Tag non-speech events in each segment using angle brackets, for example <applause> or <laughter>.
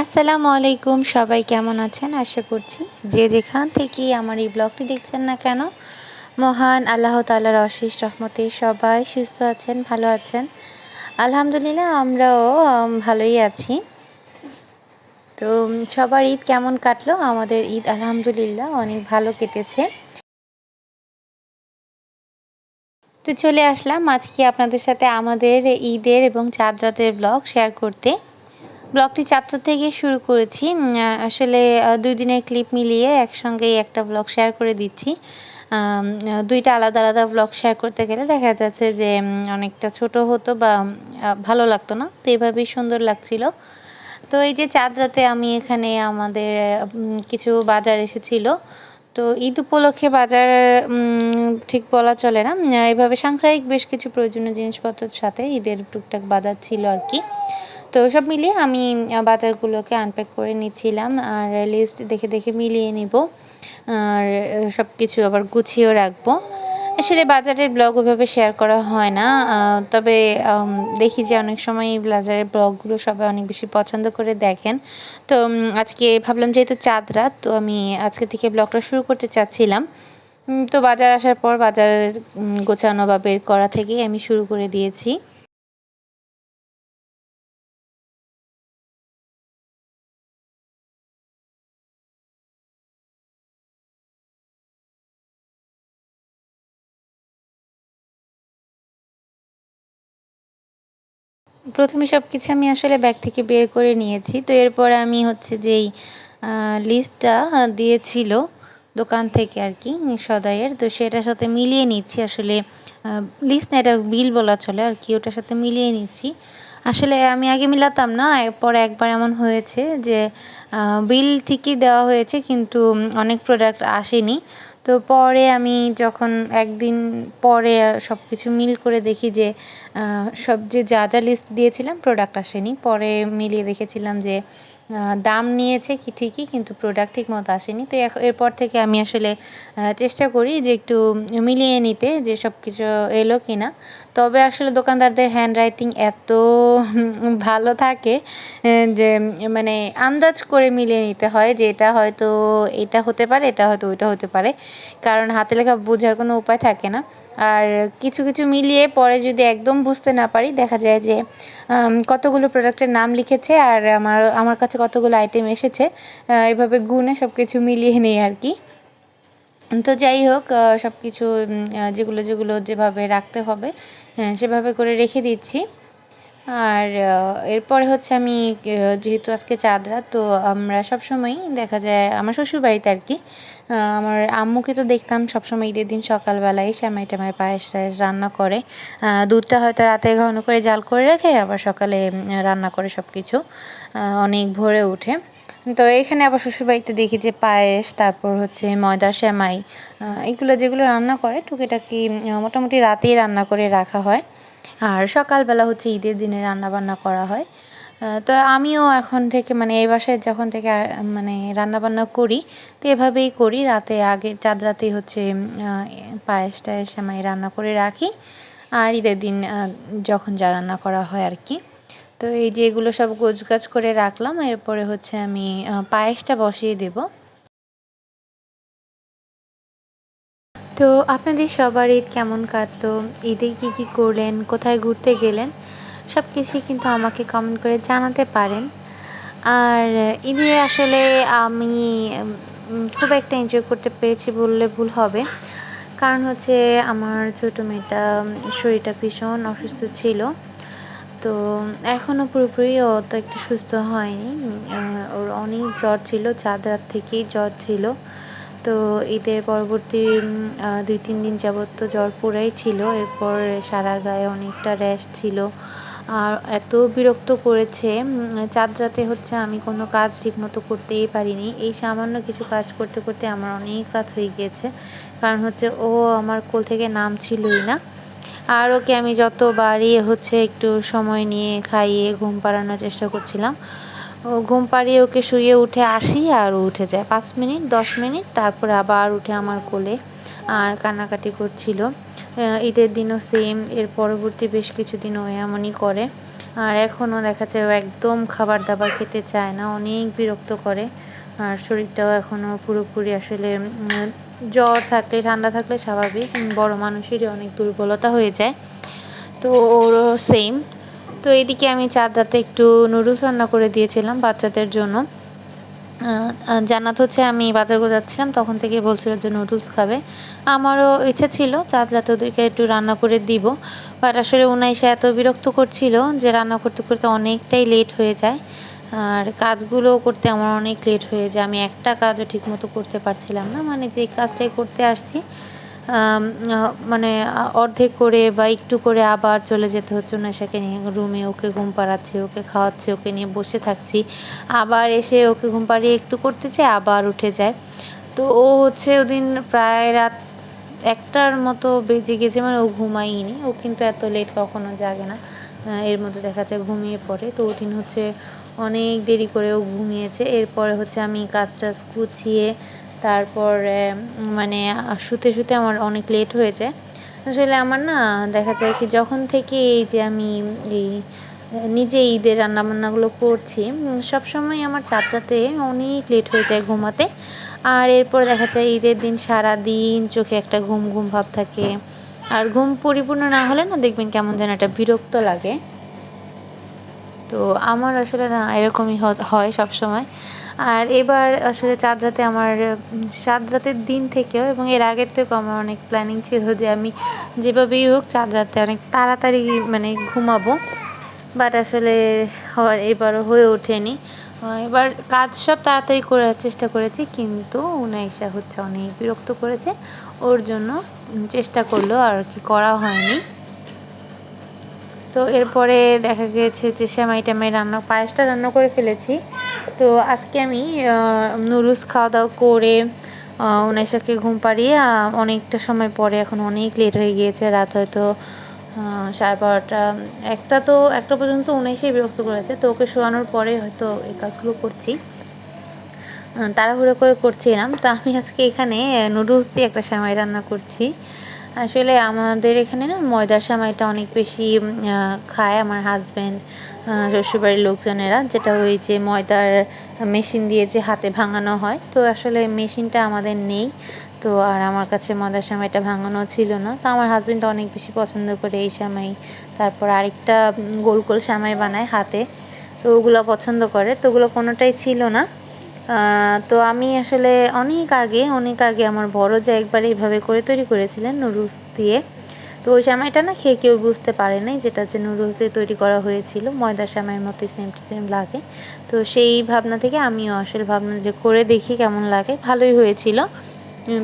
আসসালামু আলাইকুম, সবাই কেমন আছেন? আশা করছি যে যেখান থেকে আমার এই ব্লগটি দেখছেন না কেন, মহান আল্লাহ তালার অশেষ রহমতে সবাই সুস্থ আছেন, ভালো আছেন। আলহামদুলিল্লাহ আমরাও ভালোই আছি। তো সবার ঈদ কেমন কাটলো? আমাদের ঈদ আলহামদুলিল্লাহ অনেক ভালো কেটেছে। তো চলে আসলাম আজকে আপনাদের সাথে আমাদের ঈদের এবং চাঁদ রাতের ব্লগ শেয়ার করতে। ব্লগটি চারটা থেকে শুরু করেছি। আসলে দুই দিনের ক্লিপ মিলিয়ে একসঙ্গে একটা ব্লগ শেয়ার করে দিচ্ছি। দুইটা আলাদা আলাদা ব্লগ শেয়ার করতে গেলে দেখা যাচ্ছে যে অনেকটা ছোট হতো বা ভালো লাগতো না, তো এভাবেই সুন্দর লাগছিল। তো এই যে চাঁদ রাতে আমি এখানে আমাদের কিছু বাজার এসেছিল। তো ঈদ উপলক্ষে বাজার ঠিক বলা চলে না। এভাবে সাংসারিক বেশ কিছু প্রয়োজনীয় জিনিসপত্রের সাথে ঈদের টুকটাক বাজার ছিল আর কি। তো সব মিলিয়ে আমি বাজারগুলোকে আনপ্যাক করে নিচ্ছিলাম আর লিস্ট দেখে দেখে মিলিয়ে নিব। আর সব কিছু আবার গুছিয়েও রাখব। আসলে বাজারের ব্লগ ওইভাবে শেয়ার করা হয় না। তবে দেখি যে অনেক সময় বাজারের ব্লগগুলো সবাই অনেক বেশি পছন্দ করে দেখেন। তো আজকে ভাবলাম যেহেতু চাঁদ রাত, তো আমি আজকে থেকে ব্লগটা শুরু করতে চাচ্ছিলাম। তো বাজার আসার পর বাজার গোছানো বা বের করা থেকেই আমি শুরু করে দিয়েছি। প্রথমে সব কিছু আমি আসলে ব্যাগ থেকে বের করে নিয়েছি। তো এরপর আমি হচ্ছে যেই লিস্টটা দিয়েছিল দোকান থেকে আর কি সদাইয়ের, তো সেটার সাথে মিলিয়ে নিচ্ছি আসলে লিস্ট না, এটা বিল বলা চলে আর কি ওটার সাথে মিলিয়ে নিচ্ছি। আসলে আমি আগে মিলাতাম না, এরপর একবার এমন হয়েছে যে বিল ঠিকই দেওয়া হয়েছে, কিন্তু অনেক প্রোডাক্ট আসেনি। তো পরে আমি যখন একদিন পরে সব কিছু মিল করে দেখি যে সব যে যা যা লিস্ট দিয়েছিলাম প্রোডাক্ট আসেনি, পরে মিলিয়ে দেখেছিলাম যে দাম নিয়েছে কি ঠিকই, কিন্তু প্রোডাক্ট ঠিক মতো আসেনি। তো এরপর থেকে আমি আসলে চেষ্টা করি যে একটু মিলিয়ে নিতে যে সব কিছু এলো কি না তবে আসলে দোকানদারদের হ্যান্ড রাইটিং এত <laughs> ভালো থাকে যে মানে আন্দাজ করে মিলিয়ে নিতে হয় যে এটা হয়তো এটা হতে পারে, এটা হয়তো ওইটা হতে পারে। কারণ হাতে লেখা বোঝার কোনো উপায় থাকে না। আর কিছু কিছু মিলিয়ে পরে যদি একদম বুঝতে না পারি, দেখা যায় যে কতগুলো প্রোডাক্টের নাম লিখেছে আর আমার আমার কাছে কতগুলো আইটেম এসেছে এভাবে গুণে সব কিছু মিলিয়ে নেই আর কি। তো যাই হোক সব কিছু যেগুলো যেগুলো যেভাবে রাখতে হবে সেভাবে করে রেখে দিচ্ছি। আর এরপরে হচ্ছে আমি যেহেতু আজকে চাঁদ রাত তো আমরা সবসময়ই দেখা যায় আমার শ্বশুরবাড়িতে আর কি আমার আম্মুকে তো দেখতাম সবসময় ঈদের দিন সকালবেলায় শ্যামাই ট্যামাই পায়েস টায়েস রান্না করে দুধটা হয়তো রাতে ঘন করে জাল করে রাখে আবার সকালে রান্না করে সব কিছু অনেক ভোরে উঠে। তো এখানে আবার শ্বশুরবাড়িতে দেখি যে পায়েস, তারপর হচ্ছে ময়দা শ্যামাই এগুলো যেগুলো রান্না করে, টুকিটাকি মোটামুটি রাতেই রান্না করে রাখা হয়। আর সকালবেলা হচ্ছে ঈদের দিনে রান্না বান্না করা হয়। তো আমিও এখন থেকে মানে এই বাসায় যখন থেকে মানে রান্নাবান্না করি, তো এভাবেই করি। রাতে আগে চাঁদ রাতেই হচ্ছে পায়েস টায়েস আমি রান্না করে রাখি। আর ঈদের দিন যখন যা রান্না করা হয় আর কি। তো এই যে এগুলো সব গোছগাছ করে রাখলাম। এরপরে হচ্ছে আমি পায়েসটা বসিয়ে দেবো। তো আপনাদের সবার ঈদ কেমন কাটলো? ঈদে কী কী করলেন? কোথায় ঘুরতে গেলেন? সব কিছুই কিন্তু আমাকে কমেন্ট করে জানাতে পারেন। আর ঈদে আসলে আমি খুব একটা এনজয় করতে পেরেছি বললে ভুল হবে। কারণ হচ্ছে আমার ছোটো মেয়েটা শরীরটা ভীষণ অসুস্থ ছিল। তো এখনও পুরোপুরি ও তো একটু সুস্থ হয়নি। ওর অনেক জ্বর ছিল, চাঁদ রাত থেকেই জ্বর ছিল। তো ঈদের পরবর্তী দুই, তিন দিন যাবৎ তো জ্বর পুরাই ছিল। এরপর সারা গায়ে অনেকটা র্যাশ ছিল। আর এত বিরক্ত করেছে চাঁদ রাতে হচ্ছে আমি কোনো কাজ ঠিকমতো করতেই পারিনি। এই সামান্য কিছু কাজ করতে করতে আমার অনেক রাত হয়ে গিয়েছে। কারণ হচ্ছে ও আমার কোল থেকে নাম ছিলই না। আর ওকে আমি যতবারই হচ্ছে একটু সময় নিয়ে খাইয়ে ঘুম পাড়ানোর চেষ্টা করছিলাম। ও ঘুম পাড়িয়ে ওকে শুয়ে উঠে আসি আর ও উঠে যায়। পাঁচ মিনিট, দশ মিনিট, তারপরে আবার উঠে আমার কোলে আর কান্নাকাটি করছিল। ঈদের দিনও সেম এর পরবর্তী বেশ কিছুদিনও এমনই করে। আর এখনও দেখা যায় ও একদম খাবার দাবার খেতে চায় না, অনেক বিরক্ত করে। আর শরীরটাও এখনও পুরোপুরি আসলে জ্বর থাকলে, ঠান্ডা থাকলে স্বাভাবিক। বড় মানুষেরই অনেক দুর্বলতা হয়ে যায়। তো ওরও সেম তো এদিকে আমি চাঁদ রাতে একটু নুডলস রান্না করে দিয়েছিলাম বাচ্চাদের জন্য। জান্নাত হচ্ছে আমি বাজার করে যাচ্ছিলাম, তখন থেকে বলছিল যে নুডলস খাবে। আমারও ইচ্ছে ছিল, চাঁদ রাতে ওদেরকে একটু রান্না করে দিব। বাট আসলে উনাইসে এত বিরক্ত করছিল যে রান্না করতে করতে অনেকটাই লেট হয়ে যায়। আর কাজগুলো করতে আমার অনেক লেট হয়ে যায়। আমি একটা কাজও ঠিকমতো করতে পারছিলাম না। মানে যে কাজটাই করতে আসছি মানে অর্ধেক করে বা একটু করে আবার চলে যেতে হচ্ছে নেশাকে নিয়ে। রুমে ওকে ঘুম পাড়াচ্ছি, ওকে খাওয়াচ্ছি, ওকে নিয়ে বসে থাকছি। আবার এসে ওকে ঘুম পাড়িয়ে একটু করতে চাই আবার উঠে যায়। তো ও হচ্ছে ওদিন প্রায় রাত একটার মতো বেজে গেছে মানে ও ঘুমাইনি ও কিন্তু এত লেট কখনো জাগে না। এর মধ্যে দেখা যায় ঘুমিয়ে পড়ে। তো ওদিন হচ্ছে অনেক দেরি করে ও ঘুমিয়েছে। এরপরে হচ্ছে আমি কাজ টাজ গুছিয়ে তারপর মানে শুতে শুতে আমার অনেক লেট হয়ে যায়। আসলে আমার না, দেখা যায় কি, যখন থেকে এই যে আমি এই, নিজে ঈদের রান্নাবান্নাগুলো করছি সব সময় আমার চারটাতে অনেক লেট হয়ে যায় ঘুমাতে। আর এরপর দেখা যায় ঈদের দিন সারা দিন চোখে একটা ঘুম ঘুম ভাব থাকে। আর ঘুম পরিপূর্ণ না হলে না দেখবেন কেমন যেন একটা বিরক্ত লাগে। তো আমার আসলে না, এরকমই হয় সব সময় আর এবার আসলে চাঁদ রাতে আমার চাঁদ রাতের দিন থেকেও এবং এর আগের থেকেও আমার অনেক প্ল্যানিং ছিল যে আমি যেভাবেই হোক চাঁদ রাতে অনেক তাড়াতাড়ি মানে ঘুমাবো। বাট আসলে এবারও হয়ে ওঠেনি। এবার কাজ সব তাড়াতাড়ি করার চেষ্টা করেছি কিন্তু উনাইশা হচ্ছে অনেক বিরক্ত করেছে। ওর জন্য চেষ্টা করল আর কি করা হয়নি। তো এরপরে দেখা গিয়েছে যে সেমাই টামাই রান্না, পায়েসটা রান্না করে ফেলেছি। তো আজকে আমি নুডলস খাওয়া দাওয়া করে উনাইশাকে ঘুম পাড়িয়ে অনেকটা সময় পরে এখন অনেক লেট হয়ে গিয়েছে, রাত হয়তো সাড়ে বারোটা, একটা তো, একটা পর্যন্ত উনাইশাই বিরক্ত করেছে, তো ওকে শোয়ানোর পরে হয়তো এই কাজগুলো করছি। তাড়াহুড়ো করে করছিলাম, তো আমি আজকে এখানে নুডলস দিয়ে একটা সেমাই রান্না করছি। আসলে আমাদের এখানে না ময়দার সামাইটা অনেক বেশি খায় আমার হাজব্যান্ড শ্বশুরবাড়ির লোকজনেরা। যেটা ওই যে ময়দার মেশিন দিয়ে যে হাতে ভাঙানো হয়। তো আসলে মেশিনটা আমাদের নেই। তো আর আমার কাছে ময়দার সামাইটা ভাঙানো ছিল না। তো আমার হাজব্যান্ড অনেক বেশি পছন্দ করে এই সেমাই। তারপর আরেকটা গোল গোল সামাই বানায় হাতে। তো ওগুলো পছন্দ করে। তো ওগুলো কোনোটাই ছিল না। তো আমি আসলে অনেক আগে অনেক আগে আমার বড় যা একবার এইভাবে করে তৈরি করেছিলেন নুডলস দিয়ে, তো ওই সেমাইটা না খেয়ে কেউ বুঝতে পারে নাই যেটা যে নুডলস দিয়ে তৈরি করা হয়েছিল ময়দা সেমাইয়ের মতোই সেম টু সেম লাগে। তো সেই ভাবনা থেকে আমিও আসলে ভাবনা যে করে দেখি কেমন লাগে, ভালোই হয়েছিল।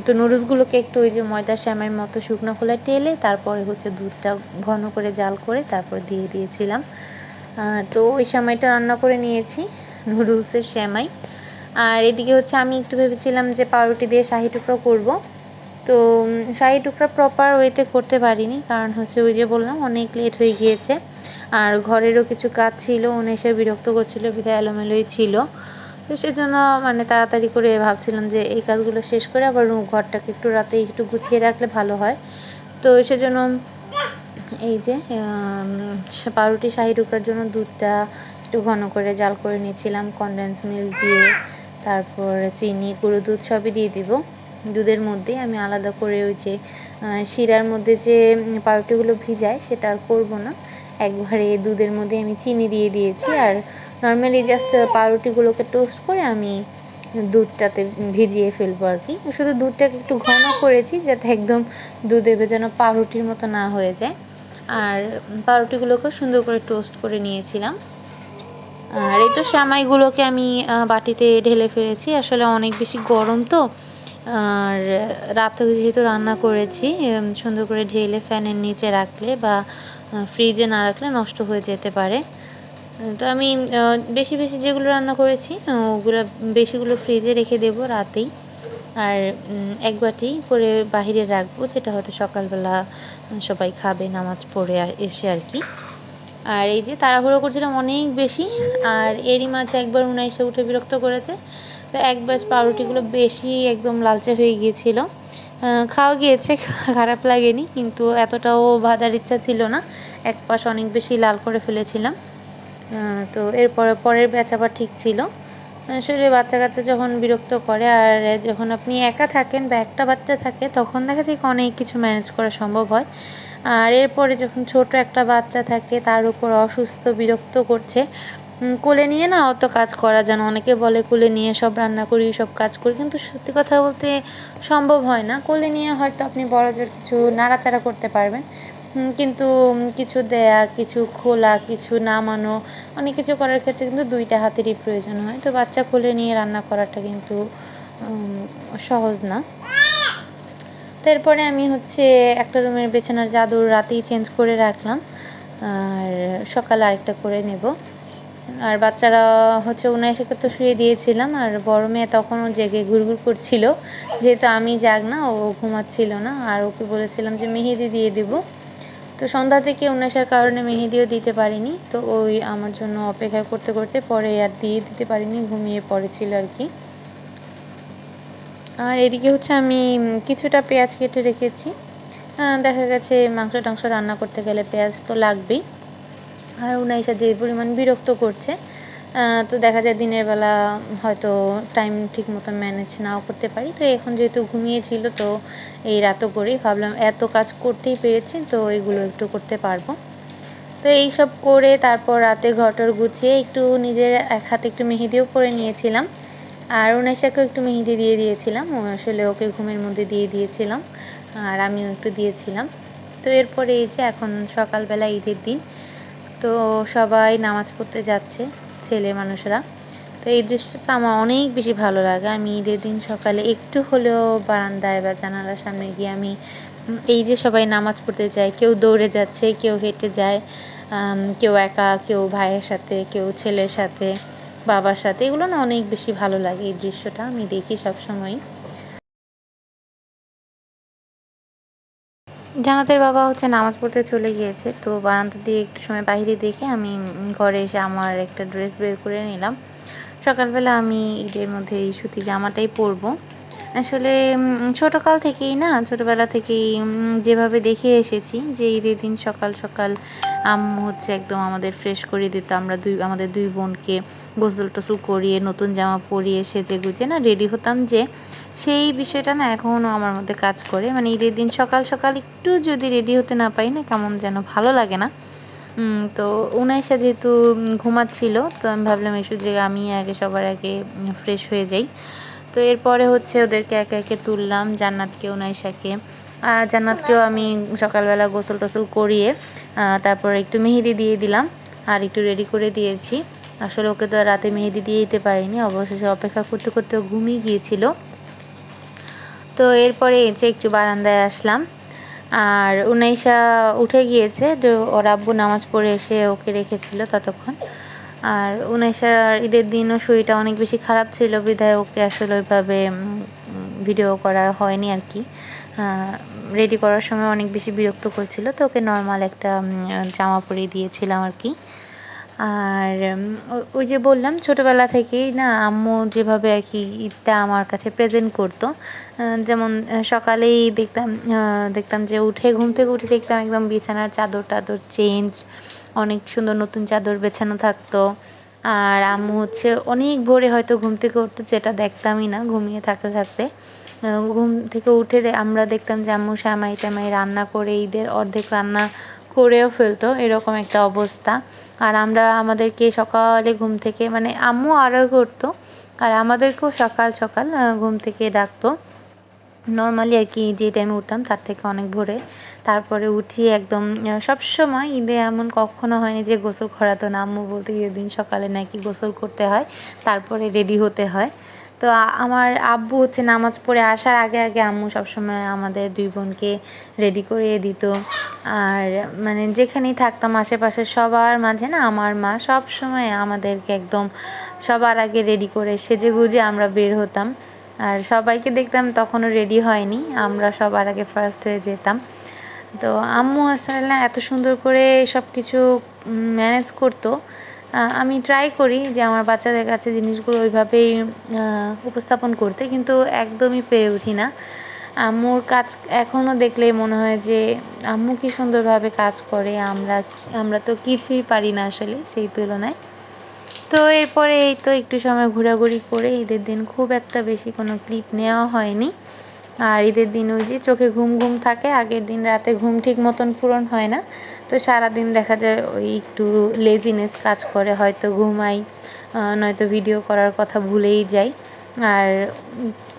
তো নুডলসগুলোকে একটু ওই যে ময়দার সেমাইয়ের মতো শুকনো খোলা টেলে, তারপরে হচ্ছে দুধটা ঘন করে জাল করে তারপর দিয়ে দিয়েছিলাম। আর তো ওই সেমাইটা রান্না করে নিয়েছি নুডলসের সেমাই। আর এদিকে হচ্ছে আমি একটু ভেবেছিলাম যে পাউরুটি দিয়ে শাহি টুকরো করব। তো শাহি টুকরা প্রপার ওয়েতে করতে পারিনি, কারণ হচ্ছে ওই যে বললাম, অনেক লেট হয়ে গিয়েছে। আর ঘরেরও কিছু কাজ ছিল, উনি এসে বিরক্ত করছিল, বিধায় এলোমেলোই ছিল। তো সেজন্য মানে তাড়াতাড়ি করে ভাবছিলাম যে এই কাজগুলো শেষ করে আবার ঘরটাকে একটু রাতে একটু গুছিয়ে রাখলে ভালো হয়। তো সেজন্য এই যে পাউরুটি শাহি টুকরার জন্য দুধটা একটু ঘন করে জাল করে নিয়েছিলাম কনডেন্স মিল্ক দিয়ে। তারপর চিনি, গুঁড়ো দুধ সবই দিয়ে দিব। দুধের মধ্যে আমি আলাদা করে ওই যে শিরার মধ্যে যে পাউরুটিগুলো ভিজায় সেটা আর করব না। একবারে দুধের মধ্যে আমি চিনি দিয়ে দিয়েছি আর নর্মালি জাস্ট পাউরুটিগুলোকে টোস্ট করে আমি দুধটাতে ভিজিয়ে ফেলব আর কি। শুধু দুধটাকে একটু ঘন করেছি যাতে একদম দুধে ভেজানো পাউরুটির মতো না হয়ে যায়। আর পাউরুটিগুলোকে সুন্দর করে টোস্ট করে নিয়েছিলাম। আর এই তো শ্যামাইগুলোকে আমি বাটিতে ঢেলে ফেলেছি। আসলে অনেক বেশি গরম তো। আর রাতে যেহেতু রান্না করেছি সুন্দর করে ঢেলে ফ্যানের নিচে রাখলে বা ফ্রিজে না রাখলে নষ্ট হয়ে যেতে পারে। তো আমি বেশি বেশি যেগুলো রান্না করেছি ওগুলো বেশিগুলো ফ্রিজে রেখে দেবো রাতেই। আর এক বাটি করে বাহিরে রাখব, যেটা হয়তো সকালবেলা সবাই খাবে নামাজ পড়ে এসে আর কি। আর এই যে তাড়াহুড়ো করছিলাম অনেক বেশি, আর এরই মাছ একবার উনাইশে উঠে বিরক্ত করেছে। তো এক ব্যাচ পাউরুটিগুলো বেশি একদম লালচে হয়ে গিয়েছিল। খাওয়া গিয়েছে, খারাপ লাগেনি, কিন্তু এতটাও ভাজার ইচ্ছা ছিল না। এক পাশ অনেক বেশি লাল করে ফেলেছিলাম। তো এরপরে পরের ব্যাচ আবার ঠিক ছিল। আসলে বাচ্চা কাচ্চা যখন বিরক্ত করে, আর যখন আপনি একা থাকেন বা একটা বাচ্চা থাকে, তখন দেখা যায় অনেক কিছু ম্যানেজ করা সম্ভব হয়। আর এরপরে যখন ছোট একটা বাচ্চা থাকে, তার উপর অসুস্থ, বিরক্ত করছে কোলে নিয়ে না অত কাজ করা যেন, অনেকে বলে কোলে নিয়ে সব রান্না করি, সব কাজ করি, কিন্তু সত্যি কথা বলতে সম্ভব হয় না। কোলে নিয়ে হয়তো আপনি বড় জোর কিছু নাড়াচাড়া করতে পারবেন কিন্তু কিছু দেয়া, কিছু খোলা, কিছু নামানো, অনেক কিছু করার ক্ষেত্রে কিন্তু দুইটা হাতেরই প্রয়োজন হয়। তো বাচ্চা কোলে নিয়ে রান্না করাটা কিন্তু সহজ না। তো এরপরে আমি হচ্ছে একটা রুমের বেছানার চাদর রাতেই চেঞ্জ করে রাখলাম, আর সকালে আরেকটা করে নেব। আর বাচ্চারা হচ্ছে উনাইশাকে তো শুয়ে দিয়েছিলাম, আর বড় মেয়ে তখনও জেগে ঘুরঘুর করছিল। যেহেতু আমি জাগ না, ও ঘুমাচ্ছিল না, আর ওকে বলেছিলাম যে মেহেদি দিয়ে দেব। তো সন্ধ্যা থেকে উনাইশার কারণে মেহেদিও দিতে পারিনি, তো ওই আমার জন্য অপেক্ষা করতে করতে পরে আর দিয়ে দিতে পারিনি, ঘুমিয়ে পড়েছিল আর কি। আর এদিকে হচ্ছে আমি কিছুটা পেঁয়াজ কেটে রেখেছি। দেখা গেছে মাংস টাংস রান্না করতে গেলে পেঁয়াজ তো লাগবেই। আর উনাইশা যে পরিমাণ বিরক্ত করছে তো দেখা যায় দিনের বেলা হয়তো টাইম ঠিক মতন ম্যানেজ নাও করতে পারি। তো এখন যেহেতু ঘুমিয়েছিল, তো এই রাতও করেই ভাবলাম এত কাজ করতেই পেরেছি, তো এগুলো একটু করতে পারব। তো এই সব করে তারপর রাতে ঘটর গুছিয়ে একটু নিজের এক হাতে একটু মেহেদিও পরে নিয়েছিলাম। আর উনাইশাকেও একটু মেহেদি দিয়ে দিয়েছিলাম। ও আসলে ওকে ঘুমের মধ্যে দিয়ে দিয়েছিলাম। আর আমিও একটু দিয়েছিলাম। তো এরপরে এই যে এখন সকালবেলা ঈদের দিন, তো সবাই নামাজ পড়তে যাচ্ছে, ছেলে মানুষরা। তো এই দৃশ্যটা আমার অনেক বেশি ভালো লাগে। আমি ঈদের দিন সকালে একটু হলেও বারান্দায় বা জানালার সামনে গিয়ে আমি, এই যে সবাই নামাজ পড়তে যায়, কেউ দৌড়ে যাচ্ছে, কেউ হেঁটে যায় কেউ একা, কেউ ভাইয়ের সাথে, কেউ ছেলের সাথে। বাবার সাথে। এগুলো না অনেক বেশি ভালো লাগে এই দৃশ্যটা, আমি দেখি সবসময় জানাতের বাবা হচ্ছে নামাজ পড়তে চলে গিয়েছে, তো বারান্দা দিয়ে একটু সময় বাইরে দেখে আমি ঘরে এসে আমার একটা ড্রেস বের করে নিলাম। সকালবেলা আমি ঈদের মধ্যে এই সুতি জামাটাই পরবো। আসলে ছোটকাল থেকেই না, ছোটবেলা থেকেই যেভাবে দেখে এসেছি যে ঈদের দিন সকাল সকাল আম্মু হচ্ছে একদম আমাদের ফ্রেশ করে দিত। আমরা দুই, আমাদের দুই বোনকে গোসল টোসল করিয়ে, নতুন জামা পরিয়ে সেজে গুজে না রেডি হতাম যে সেই বিষয়টা না এখনও আমার মধ্যে কাজ করে। মানে ঈদের দিন সকাল সকাল একটু যদি রেডি হতে না পারি না, কেমন যেন ভালো লাগে না। তো উনাইশা যেহেতু ঘুমাচ্ছিল, তো আমি ভাবলাম এই যে আমি আগে সবার আগে ফ্রেশ হয়ে যাই। তো এরপরে হচ্ছে ওদেরকে একে একে তুললাম জান্নাতকে উনাইশাকে আর জান্নাতকেও আমি সকালবেলা গোসল টোসল করিয়ে তারপর একটু মেহেদি দিয়ে দিলাম আর একটু রেডি করে দিয়েছি। আসলে ওকে তো আর রাতে মেহেদি দিয়ে দিতে পারিনি, অবশেষে অপেক্ষা করতে করতে ও ঘুমিয়ে গিয়েছিল। তো এরপরে এসে একটু বারান্দায় আসলাম। আর উনাইশা উঠে গিয়েছে, তো ওর আব্বু নামাজ পড়ে এসে ওকে রেখেছিল ততক্ষণ। আর উনাইশার ঈদের দিনও শরীরটা অনেক বেশি খারাপ ছিল। বিধায় ওকে আসলে ওইভাবে ভিডিও করা হয়নি আর কি। রেডি করার সময় অনেক বেশি বিরক্ত করছিল, তো ওকে নর্মাল একটা জামা পরিয়ে দিয়েছিলাম আর কি। আর ওই যে বললাম, ছোটোবেলা থেকেই না আম্মু যেভাবে আর কি ঈদটা আমার কাছে প্রেজেন্ট করতো। যেমন সকালেই দেখতাম দেখতাম যে উঠে, ঘুম থেকে উঠে দেখতাম একদম বিছানার চাদর টাদর চেঞ্জ অনেক সুন্দর নতুন চাদর বেছানো থাকতো। আর আম্মু হচ্ছে অনেক ভোরে হয়তো ঘুম থেকে উঠতো, যেটা দেখতামই না ঘুমিয়ে থাকতে থাকতে। ঘুম থেকে উঠে আমরা দেখতাম যে আম্মু শ্যামাই ট্যামাই রান্না করে, ঈদের অর্ধেক রান্না করেও ফেলতো, এরকম একটা অবস্থা। আর আমরা আমাদেরকে সকালে ঘুম থেকে মানে আম্মু আরও করতো, আর আমাদেরকেও সকাল সকাল ঘুম থেকে ডাকতো। নর্মালি আর কি যে টাইমে উঠতাম, তার থেকে অনেক ভোরে। তারপরে উঠি একদম সব সময় ঈদে এমন কখনো হয়নি যে গোসল করাতো না। আম্মু বলতে ঈদের দিন সকালে নাকি গোসল করতে হয়, তারপরে রেডি হতে হয়। তো আমার আব্বু হচ্ছে নামাজ পড়ে আসার আগে আগে আম্মু সবসময় আমাদের দুই বোনকে রেডি করিয়ে দিত। আর মানে যেখানেই থাকতাম আশেপাশে সবার মাঝে না আমার মা সব সময় আমাদেরকে একদম সবার আগে রেডি করে সেজে গুজে আমরা বের হতাম। আর সবাইকে দেখতাম তখনও রেডি হয়নি। আমরা সবার আগে ফার্স্ট হয়ে যেতাম। তো আম্মু আসলে এত সুন্দর করে সব কিছু ম্যানেজ করতো। আমি ট্রাই করি যে আমার বাচ্চাদের কাছে জিনিসগুলো ওইভাবেই উপস্থাপন করতে, কিন্তু একদমই পেরে উঠি না। আম্মুর কাজ এখনও দেখলেই মনে হয় যে আম্মু কি সুন্দরভাবে কাজ করে, আমরা আমরা তো কিছুই পারি না আসলে সেই তুলনায়। তো এরপরে এই তো একটু সময় ঘোরাঘুরি করে ঈদের দিন খুব একটা বেশি কোনো ক্লিপ নেওয়া হয়নি। আর ঈদের দিন ওই যে চোখে ঘুম ঘুম থাকে, আগের দিন রাতে ঘুম ঠিক মতন পূরণ হয় না। তো সারাদিন দেখা যায় ওই একটু লেজিনেস কাজ করে, হয়তো ঘুমাই নয়তো ভিডিও করার কথা ভুলেই যাই। আর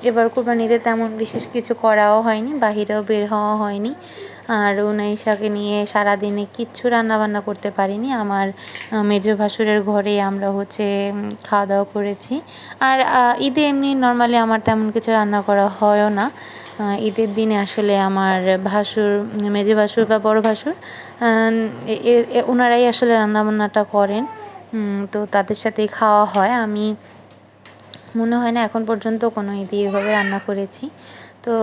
এবার কোরবানিতে তেমন বিশেষ কিছু করাও হয়নি, বাহিরেও বের হওয়া হয়নি। আর উনাইশাকে নিয়ে সারাদিনে কিচ্ছু রান্নাবান্না করতে পারিনি। আমার মেজো ভাসুরের ঘরে আমরা হচ্ছে খাওয়া দাওয়া করেছি। আর ঈদে এমনি নর্মালি আমার তেমন কিছু রান্না করা হয়ও না। ঈদের দিনে আসলে আমার ভাসুর, মেজো ভাসুর বা বড় ভাসুর ওনারাই আসলে রান্নাবান্নাটা করেন। তো তাদের সাথেই খাওয়া হয়। আমি, মনে হয় না এখন পর্যন্ত কোনো ঈদে এভাবে রান্না করেছি। তো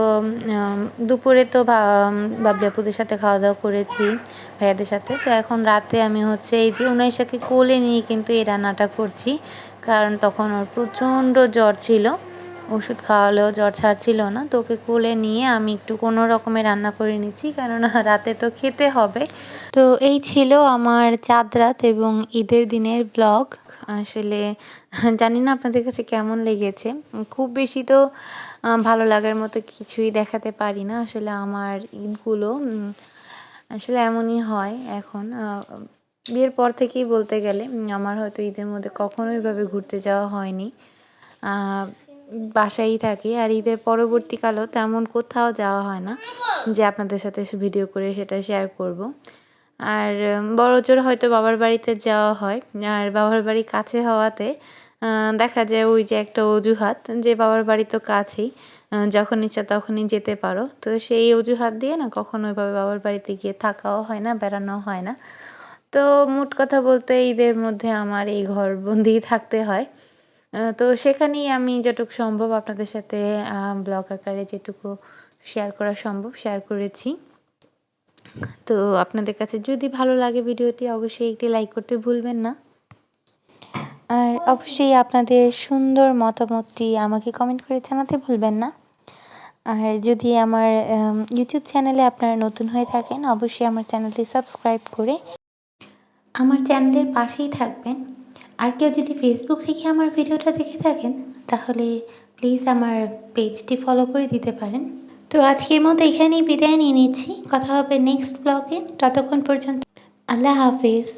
দুপুরে তো বাবলি আপুদের সাথে খাওয়া দাওয়া করেছি, ভাইয়াদের সাথে। তো এখন রাতে আমি হচ্ছে এই যে উনাইশাকে কোলে নিয়ে কিন্তু এই রান্নাটা করছি, কারণ তখন ওর প্রচণ্ড জ্বর ছিল, ওষুধ খাওয়ালেও জ্বর ছাড়ছিল না। তো ওকে কোলে নিয়ে আমি একটু কোনো রকমের রান্না করে নিচ্ছি কেননা <laughs> রাতে তো খেতে হবে। তো এই ছিল আমার চাঁদ রাত এবং ঈদের দিনের ব্লগ। আসলে, জানি না আপনাদের কাছে কেমন লেগেছে। খুব বেশি তো ভালো লাগার মতো কিছুই দেখাতে পারি না। আসলে আমার ঈদগুলো আসলে এমনই হয় এখন। বিয়ের পর থেকেই বলতে গেলে আমার হয়তো ঈদের মধ্যে কখনো এভাবে ঘুরতে যাওয়া হয়নি। বাসায়ই থাকি আর ঈদের পরবর্তীকালেও তেমন কোথাও যাওয়া হয় না যে আপনাদের সাথে ভিডিও করে সেটা শেয়ার করব। আর বড় জোর হয়তো বাবার বাড়িতে যাওয়া হয়। আর বাবার বাড়ি কাছে হওয়াতে দেখা যায় ওই যে একটা অজুহাত যে বাবার বাড়ি তো কাছেই যখন ইচ্ছা তখনই যেতে পারো। তো সেই অজুহাত দিয়ে না কখনো ওইভাবে বাবার বাড়িতে গিয়ে থাকাও হয় না বেড়ানো হয় না। তো মোট কথা বলতে ঈদের মধ্যে আমার এই ঘরবন্দিই <laughs> থাকতে হয়। তো সেখানেই আমি যেটুকু সম্ভব আপনাদের সাথে ব্লগ আকারে যেটুকু শেয়ার করা সম্ভব শেয়ার করেছি। তো আপনাদের কাছে যদি ভালো লাগে ভিডিওটি, অবশ্যই একটি লাইক করতে ভুলবেন না। অবশ্যই আপনাদের সুন্দর মতামতটি আমাকে কমেন্ট করে জানাতে ভুলবেন না। আর যদি আমার ইউটিউব চ্যানেলে আপনারা নতুন হয়ে থাকেন, অবশ্যই আমার চ্যানেলটি সাবস্ক্রাইব করে আমার চ্যানেলের পাশেই থাকবেন। আর কেউ যদি ফেসবুক থেকে আমার ভিডিওটা দেখে থাকেন, তাহলে প্লিজ আমার পেজটি ফলো করে দিতে পারেন। তো আজকের মতো এখানেই বিদায় নিয়ে নিচ্ছি। কথা হবে নেক্সট ব্লগে ততক্ষণ পর্যন্ত আল্লাহ হাফিজ।